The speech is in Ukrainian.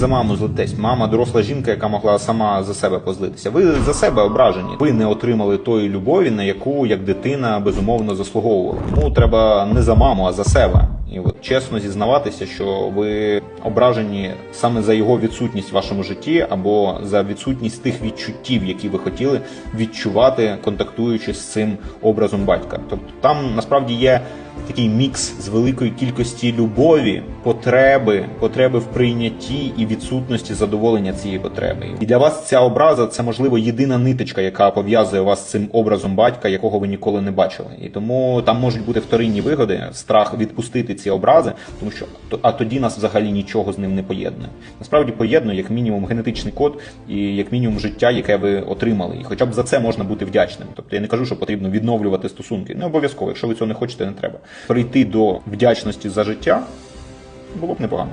за маму злитесь. Мама доросла жінка, яка могла сама за себе позлитися. Ви за себе ображені. Ви не отримали тої любові, на яку як дитина безумовно заслуговувала. Тому треба не за маму, а за себе. І от чесно зізнаватися, що ви ображені саме за його відсутність в вашому житті, або за відсутність тих відчуттів, які ви хотіли відчувати, контактуючи з цим образом батька. Тобто там насправді є такий мікс з великої кількості любові, потреби, потреби в прийнятті і відсутності задоволення цієї потреби. І для вас ця образа це можливо єдина ниточка, яка пов'язує вас з цим образом батька, якого ви ніколи не бачили. І тому там можуть бути вторинні вигоди, страх відпустити ці образи, тому що а тоді нас взагалі нічого з ним не поєднує. Насправді поєднує як мінімум генетичний код і як мінімум життя, яке ви отримали. І хоча б за це можна бути вдячним. Тобто я не кажу, що потрібно відновлювати стосунки. Не обов'язково, якщо ви цього не хочете, не треба. Прийти до вдячності за життя було б непогано.